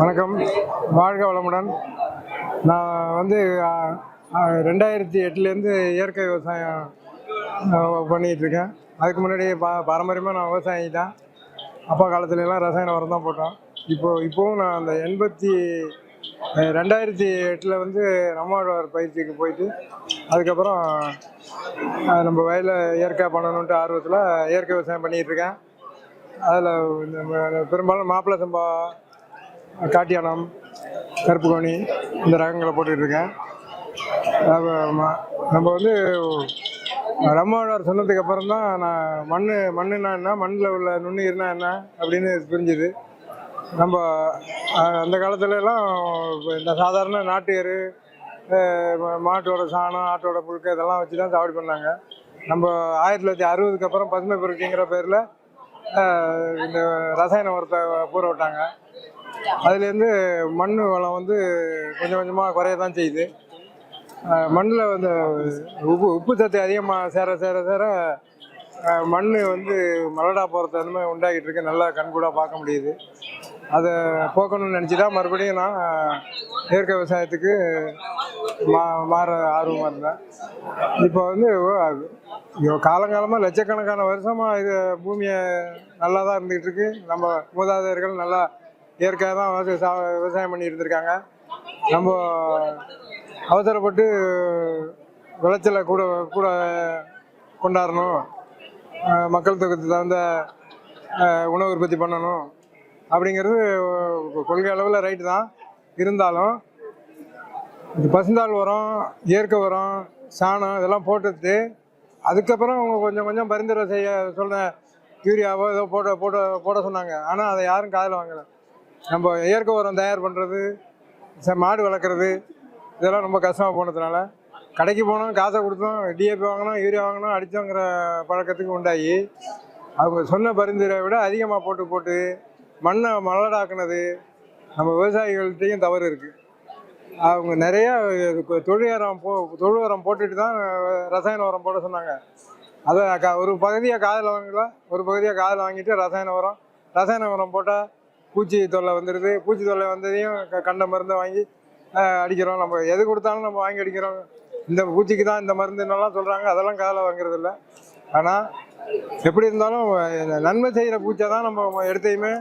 வணக்கம். வாழ்க வளமுடன். நான் வந்து ரெண்டாயிரத்தி எட்டுலேருந்து இயற்கை விவசாயம் பண்ணிகிட்ருக்கேன் இருக்கேன். அதுக்கு முன்னாடி பா பாரம்பரியமாக நான் விவசாயி தான். அப்பா காலத்துல எல்லாம் ரசாயன உரம் தான் போட்டோம். இப்போ இப்போவும் நான் அந்த எண்பத்தி ரெண்டாயிரத்தி எட்டில் வந்து நம்மாழ்வார் பயிற்சிக்கு போயிட்டு அதுக்கப்புறம் நம்ம வயலில் இயற்கை பண்ணணுன்ட்டு ஆர்வத்தில் இயற்கை விவசாயம் பண்ணிகிட்ருக்கேன் அதில் பெரும்பாலும் மாப்பிள்ளை சம்பா காட்டியானம் கருப்பு கோணி இந்த ரகங்களை போட்டுட்டு இருக்கேன் நம்ம வந்து ரம்மாவோட சொன்னதுக்கு அப்புறம் தான் நான் மண் மண்ணுனா என்ன மண்ணில் உள்ள நுண்ணுயிர்னா என்ன அப்படின்னு புரிஞ்சுது. நம்ம அந்த காலத்துலலாம் இந்த சாதாரண நாட்டு எரு மாட்டோட சாணம் ஆட்டோட புழுக்க இதெல்லாம் வச்சு தான் சாவடி பண்ணாங்க. நம்ம ஆயிரத்தி தொள்ளாயிரத்தி அறுபதுக்கு அப்புறம் பசுமை புரட்சிங்கிற பேரில் இந்த ரசாயன உரத்தை பூர விட்டாங்க. அதுலேருந்து மண் வளம் வந்து கொஞ்சம் கொஞ்சமாக குறைய தான் செய்யுது மண்ணில் வந்து உப்பு உப்பு சத்து அதிகமாக சேர சேர சேர மண் வந்து மலடா போகிறது அந்த மாதிரி உண்டாகிட்டு இருக்கு. நல்லா கண்கூடாக பார்க்க முடியுது. அதை போக்கணும்னு நினச்சி தான் மறுபடியும் நான் இயற்கை விவசாயத்துக்கு மா மாற ஆர்வமாக இருந்தேன். இப்போ வந்து காலங்காலமாக லட்சக்கணக்கான வருஷமாக இது பூமியை நல்லா தான் இருந்துகிட்டு இருக்கு. நம்ம மூதாதையர்கள் நல்லா இயற்கையாக தான் சா- விவசாயம் பண்ணி இருந்திருக்காங்க நம்ம அவசரப்பட்டு விளைச்சலை கூட கூட கொண்டாடணும். மக்கள் தொகைக்கு தகுந்த உணவு உற்பத்தி பண்ணணும். அப்படிங்கிறது கொள்கை அளவில் ரைட்டு தான். இருந்தாலும் இது பசுந்தாள் உரம் இயற்கை உரம் சாணம் இதெல்லாம் போட்டுட்டு அதுக்கப்புறம் அவங்க கொஞ்சம் கொஞ்சம் பரிந்துரை செய்ய சொல்ற யூரியாவோ ஏதோ போட போட போட சொன்னாங்க. ஆனால் அதை யாரும் காதில் வாங்கலை. நம்ம இயற்கை உரம் தயார் பண்ணுறது மாடு வளர்க்குறது இதெல்லாம் ரொம்ப கஷ்டமாக போனதுனால கடைக்கு போனோம் காசை கொடுத்தோம் டிஏபி வாங்கினோம் யூரியா வாங்கினோம் அடித்தோங்கிற பழக்கத்துக்கு உண்டாகி அவங்க சொன்ன பரிந்துரை விட அதிகமாக போட்டு போட்டு மண்ணை மலடாக்குனது நம்ம விவசாயிகள்கிட்டையும் தவறு இருக்குது அவங்க நிறைய தொழில் உரம் போ தொழு உரம் போட்டுட்டு தான் ரசாயன உரம் போட சொன்னாங்க. அதை க ஒரு பகுதியாக காதில் வாங்கல ஒரு பகுதியாக காதில் வாங்கிட்டு ரசாயன உரம் ரசாயன உரம் போட்டால் பூச்சி தொல்லை வந்துடுது பூச்சி தொல்லை வந்ததையும் க- கண்ட மருந்தை வாங்கி அடிக்கிறோம். நம்ம எது கொடுத்தாலும் நம்ம வாங்கி அடிக்கிறோம். இந்த பூச்சிக்கு தான் இந்த மருந்துன்னெல்லாம் சொல்கிறாங்க அதெல்லாம் காதில் வாங்குறது இல்லை. ஆனால் எப்படி இருந்தாலும் நன்மை செய்கிற பூச்சை தான் நம்ம எடுத்தையுமே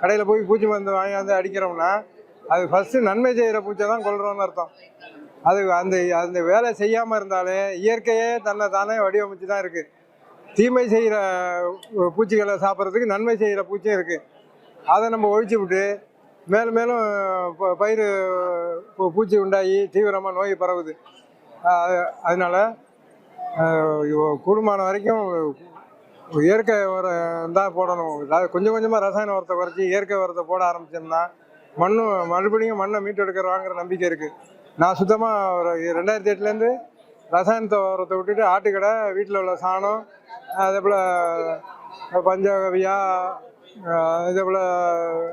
கடையில் போய் பூச்சி மருந்து வாங்கி வந்து அடிக்கிறோம்னா அது ஃபஸ்ட்டு நன்மை செய்கிற பூச்சை தான் கொள்கிறோம்னு அர்த்தம். அது அந்த அந்த வேலை செய்யாமல் இருந்தாலே இயற்கையே தன்னை தானே வடிவமைச்சு தான் இருக்குது தீமை செய்கிற பூச்சிகளை சாப்பிட்றதுக்கு நன்மை செய்கிற பூச்சியும் இருக்குது அதை நம்ம ஒழிச்சு விட்டு மேலும் மேலும் ப- பயிர் பூ- பூச்சி உண்டாகி தீவிரமாக நோய் பரவுது. அதனால் அதனால கூடுமான வரைக்கும் இயற்கை உரம் தான் போடணும். கொஞ்சம் கொஞ்சமாக ரசாயன உரத்தை குறைச்சி இயற்கை உரத்தை போட ஆரம்பிச்சோம்னா மண்ணும் மறுபடியும் மண்ணை மீட்டு எடுக்கிறவாங்கிற நம்பிக்கை இருக்குது நான் சுத்தமாக ஒரு ரெண்டாயிரத்தி எட்டுலேருந்து ரசாயனத்தை உரத்தை விட்டுட்டு ஆட்டுக்கடை வீட்டில் உள்ள சாணம் அதே போல் பஞ்சகவியா இதேபோல்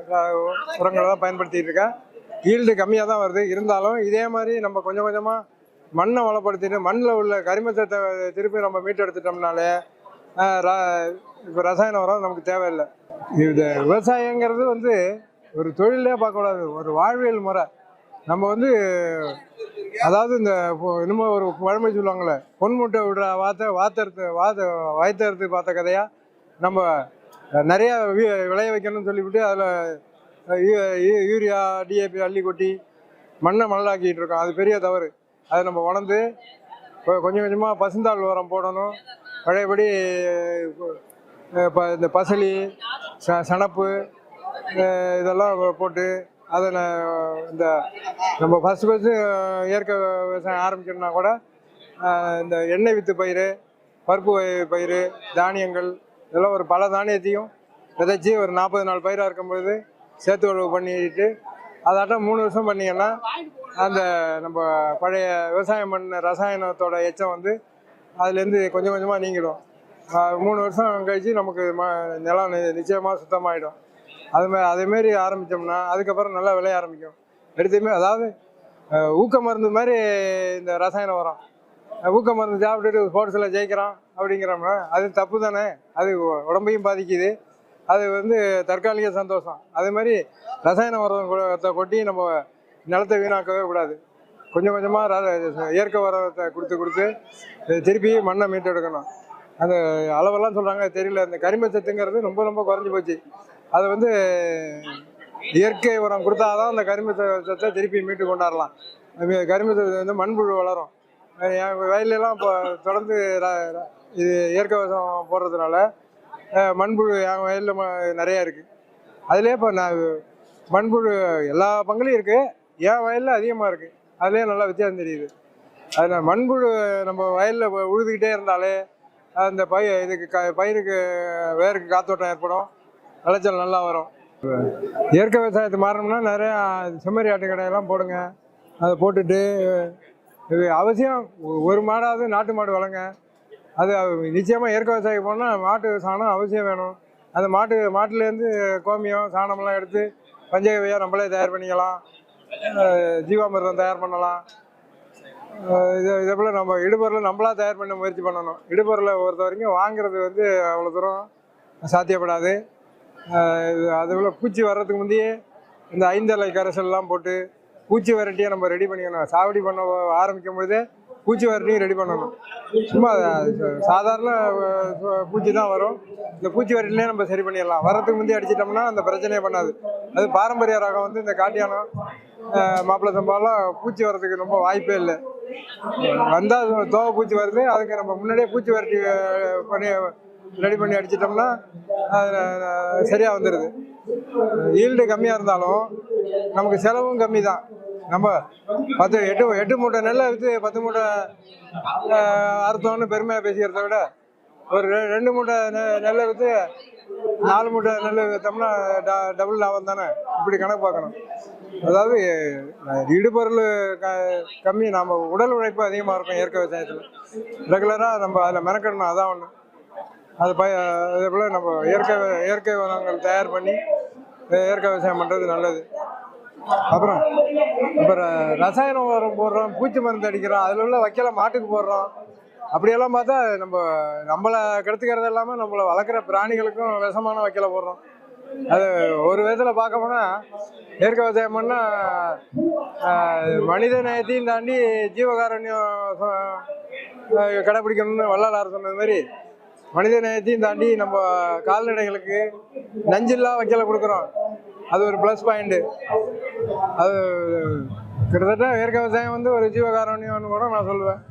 இதே போல் உரங்களை தான் பயன்படுத்திகிட்டு இருக்கேன். ஈல்டு கம்மியாக தான் வருது. இருந்தாலும் இதே மாதிரி நம்ம கொஞ்சம் கொஞ்சமாக மண்ணை வளப்படுத்திட்டு மண்ணில் உள்ள கரிமத்தை திருப்பி நம்ம மீட்டெடுத்துட்டோம்னாலே இப்போ ரசாயன உரம் நமக்கு தேவையில்லை. இது விவசாயங்கிறது வந்து ஒரு தொழிலே பார்க்கக்கூடாது. ஒரு வாழ்வியல் முறை. நம்ம வந்து அதாவது இந்த இன்னமும் என்னமோ ஒரு பழமை சொல்லுவாங்களே பொன்முட்டை விடுற வார்த்தை வாத்தறுத்து வாத்த வாய்த்தறுத்து பார்த்த கதையாக நம்ம நிறைய வி- விளைய வைக்கணும்னு சொல்லிவிட்டு அதில் யூரியா டிஏபி அள்ளி கொட்டி மண்ணை மணலாக்கிட்டு இருக்கோம். அது பெரிய தவறு. அதை நம்ம உணர்ந்து கொஞ்சம் கொஞ்சமாக பசுந்தாள் உரம் போடணும். பழையபடி இப்போ இந்த பசலி ச சணப்பு இதெல்லாம் போட்டு அதை நான் இந்த நம்ம ஃபஸ்ட்டு ஃபஸ்ட்டு இயற்கை விவசாயம் ஆரம்பிக்கணும்னா கூட இந்த எண்ணெய் வித்து பயிர் பருப்பு வகை பயிர் தானியங்கள் இதெல்லாம் ஒரு பல தானியத்தையும் விதைச்சி ஒரு நாற்பது நாள் பயிராக இருக்கும்பொழுது சேர்த்து உழவு பண்ணிட்டு அதாட்டம் மூணு வருஷம் பண்ணிங்கன்னா அந்த நம்ம பழைய விவசாயம் பண்ண ரசாயனத்தோட எச்சம் வந்து அதுலேருந்து கொஞ்சம் கொஞ்சமாக நீங்கிடும். மூணு வருஷம் கழிச்சு நமக்கு ம நிலம் நிச்சயமாக சுத்தமாகிடும் அதுமாரி அதேமாரி ஆரம்பித்தோம்னா அதுக்கப்புறம் நல்லா விளைய ஆரம்பிக்கும். எடுத்துமே அதாவது ஊக்க மருந்து மாதிரி இந்த ரசாயன உரம் ஊக்க மருந்து சாப்பிட்டுட்டு ஸ்போர்ட்ஸில் ஜெயிக்கிறான் அப்படிங்கிறோம்னா அது தப்பு தானே? அது உடம்பையும் பாதிக்குது. அது வந்து தற்காலிக சந்தோஷம். அதே மாதிரி ரசாயன உரத்தை கொட்டி நம்ம நிலத்தை வீணாக்கவே கூடாது. கொஞ்சம் கொஞ்சமாக இயற்கை உரத்தை கொடுத்து கொடுத்து திருப்பி மண்ணை மீட்டெடுக்கணும். அந்த அளவெல்லாம் சொல்கிறாங்க தெரியல. அந்த கரிம சத்துங்கிறது ரொம்ப ரொம்ப குறைஞ்சி போச்சு. அதை வந்து இயற்கை உரம் கொடுத்தாதான் அந்த கரிம சத்தை திருப்பி மீட்டு கொண்டாடலாம் அது கரிம சத்து வந்து மண்புழு வளரும். என் வயல்லலாம் இப்போ தொடர்ந்து இது இயற்கை விவசாயம் போடுறதுனால மண்புழு என் வயலில் நிறையா இருக்குது அதுலேயே இப்போ நான் மண்புழு எல்லா பங்குலையும் இருக்குது என் வயலில் அதிகமாக இருக்குது அதுலேயே நல்லா வித்தியாசம் தெரியுது. அதில் மண்புழு நம்ம வயலில் உழுதுகிட்டே இருந்தாலே அந்த பயிர் இதுக்கு க பயிருக்கு வேருக்கு காத்தோட்டம் ஏற்படும். விளைச்சல் நல்லா வரும். இயற்கை விவசாயத்தை மாறணும்னா நிறையா செம்மறி ஆட்டு கடையெல்லாம் போடுங்க. அதை போட்டுட்டு இது அவசியம். ஒரு மாடாவது நாட்டு மாடு வளங்க. அது நிச்சயமாக இயற்கை விவசாயம் போனால் மாட்டு சாணம் அவசியம் வேணும். அந்த மாட்டு மாட்டுலேருந்து கோமியம் சாணமெல்லாம் எடுத்து பஞ்சகவியாக நம்மளே தயார் பண்ணிக்கலாம். அஹ் ஜீவாமிர்தம் தயார் பண்ணலாம். இதை இது இதே போல் நம்ம இடுபொருளை நம்மளாக தயார் பண்ண முயற்சி பண்ணணும். இடுபொருளை பொறுத்த வரைக்கும் வாங்குறது வந்து அவ்வளோ தூரம் சாத்தியப்படாது. அஹ் இது போல் பூச்சி வர்றதுக்கு முந்தையே இந்த ஐந்தலை கரைசல்லாம் போட்டு பூச்சி வெரைட்டியை நம்ம ரெடி பண்ணிக்கணும். சாவடி பண்ண ஆரம்பிக்கும் பொழுதே பூச்சி வெரைட்டியும் ரெடி பண்ணணும். சும்மா அது சாதாரண பூச்சி தான் வரும். இந்த பூச்சி வெரைட்டிலே நம்ம சரி பண்ணிடலாம். வரத்துக்கு முந்தைய அடிச்சிட்டோம்னா அந்த பிரச்சனையே பண்ணாது. அது பாரம்பரிய ரகம் வந்து இந்த காட்டியானம் மாப்பிள்ளை சம்பாலாம் பூச்சி வர்றதுக்கு ரொம்ப வாய்ப்பே இல்லை. வந்தால் தோவை பூச்சி வருது. அதுக்கு நம்ம முன்னாடியே பூச்சி வரட்டி பண்ணி ரெடி பண்ணி அடிச்சிட்டோம்னா சரியாக வந்துடுது ஈல்டு கம்மியாக இருந்தாலும் நமக்கு செலவும் கம்மி தான் நம்ம பத்து எட்டு எட்டு மூட்டை நெல்லை விற்று பத்து மூட்டை அறுத்தோம்னு பெருமையாக பேசிக்கிறத விட ஒரு ரெ- ரெண்டு மூட்டை நெ- நெல்லை விற்று நாலு மூட்டை நெல் விற்றோம்னா ட டபுள் லாபம் தானே? இப்படி கணக்கு பார்க்கணும். அதாவது இடுபொருள் க கம்மி நம்ம உடல் உழைப்பு அதிகமாக இருக்கும் இயற்கை விவசாயத்தில். ரெகுலராக நம்ம அதில் மெனக்கடணும் அதான் ஒன்று அது பய அதே போல் நம்ம இயற்கை இயற்கை வளங்கள் தயார் பண்ணி இயற்கை விவசாயம் பண்ணுறது நல்லது. அப்புறம் இப்போ ரசாயன உரம் போடுறோம் பூச்சி மருந்து அடிக்கிறோம் அதில் உள்ள வைக்கல மாட்டுக்கு போடுறோம். அப்படியெல்லாம் பார்த்தா நம்ம நம்மளை கெடுத்துக்கிறது இல்லாமல் நம்மளை வளர்க்குற பிராணிகளுக்கும் விஷமான வைக்கல போடுறோம். அது ஒரு விதத்தில் பார்க்க போனால் இயற்கை விவசாயம் பண்ணால் மனித நேயத்தையும் தாண்டி ஜீவகாரண்யம் கடைபிடிக்கணும்னு கடைப்பிடிக்கணும்னு வள்ளலார் சொன்னது மாதிரி மனித நேயத்தையும் தாண்டி நம்ம கால்நடைகளுக்கு நஞ்சில்லா வைக்கல கொடுக்குறோம். அது ஒரு ப்ளஸ் பாயிண்ட்டு அது கிட்டத்தட்ட இயற்கை விவசாயம் வந்து ஒரு ஜீவகாரணியம்னு கூட நான் சொல்லுவேன்.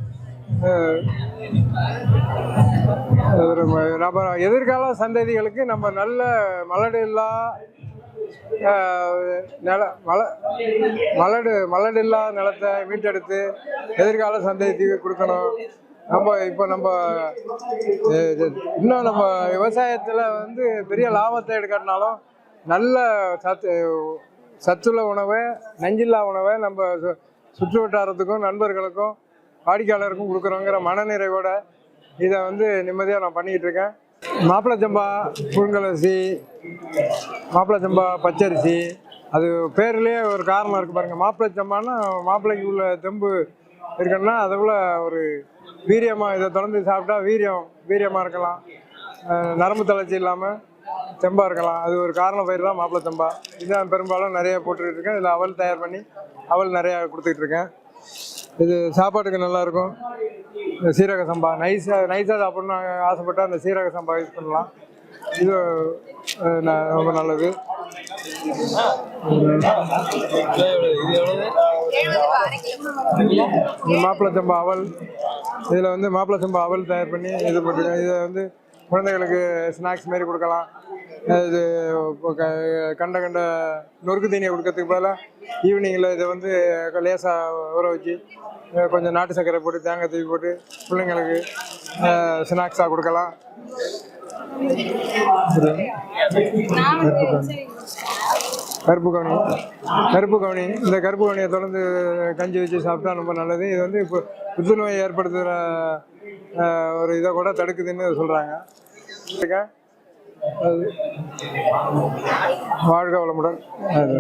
ஒரு நம்ம எதிர்கால சந்ததிகளுக்கு நம்ம நல்ல மலடு இல்லா நில மல மலடு மலடு இல்லா நிலத்தை மீட்டெடுத்து எதிர்கால சந்ததிக்கு கொடுக்கணும். நம்ம இப்போ நம்ம இது இன்னும் நம்ம விவசாயத்தில் வந்து பெரிய லாபத்தை எடுக்காட்டினாலும் நல்ல சத்து சத்துள்ள உணவை நஞ்சில்லா உணவை நம்ம சு- சுற்று வட்டாரத்துக்கும் நண்பர்களுக்கும் வாடிக்கையாளருக்கும் கொடுக்குறோங்கிற மனநிறைவோட இதை வந்து நிம்மதியாக நான் பண்ணிக்கிட்டு இருக்கேன். மாப்பிளச்சம்பா புழுங்கலரிசி மாப்பிளை சம்பா பச்சரிசி அது பேர்லேயே ஒரு காரணம் இருக்குது பாருங்கள் மாப்பிள்ளை சம்பான்னா மாப்பிள்ளைக்கு உள்ள தெம்பு இருக்குன்னா அதுக்குள்ள ஒரு வீரியமாக இதை தொடர்ந்து சாப்பிட்டா வீரியம் வீரியமாக இருக்கலாம். நரம்பு தளர்ச்சி இல்லாமல் செம்பா இருக்கலாம். அது ஒரு காரண பயிர் தான் மாப்பிள்ள தெம்பா. இதான் பெரும்பாலும் நிறைய போட்டுக்கிட்டு இருக்கேன். இதில் அவல் தயார் பண்ணி அவல் நிறையா கொடுத்துக்கிட்டு இருக்கேன். இது சாப்பாட்டுக்கு நல்லாயிருக்கும் இந்த சீரக சம்பா நைஸாக நைஸாக சாப்பிட்ணும் ஆசைப்பட்டா அந்த சீரக சம்பா யூஸ் பண்ணலாம். இது ந- ரொம்ப நல்லது. இது சம்பா அவல். இதில் வந்து மாப்பிளை சம்பா அவல் தயார் பண்ணி இது போட்டுருக்கேன் இதை வந்து குழந்தைகளுக்கு ஸ்நாக்ஸ் மாரி கொடுக்கலாம். இது க- கண்ட கண்ட நொறுக்கு தீனியை கொடுக்கறதுக்கு பதிலாக ஈவினிங்கில் இதை வந்து லேசாக ஊற வச்சு கொஞ்சம் நாட்டு சர்க்கரை போட்டு தேங்காய் தூவி போட்டு பிள்ளைங்களுக்கு ஸ்நாக்ஸாக கொடுக்கலாம். கருப்பு கவுனி கருப்பு கவுனி இந்த கருப்பு கவுனியை தொடர்ந்து கஞ்சி வச்சு சாப்பிட்டா ரொம்ப நல்லது. இது வந்து இப்போ புத்துநோயை ஏற்படுத்துகிற ஒரு இதை கூட தடுக்குதுன்னு சொல்கிறாங்க வாழ்க வளமுடன். அது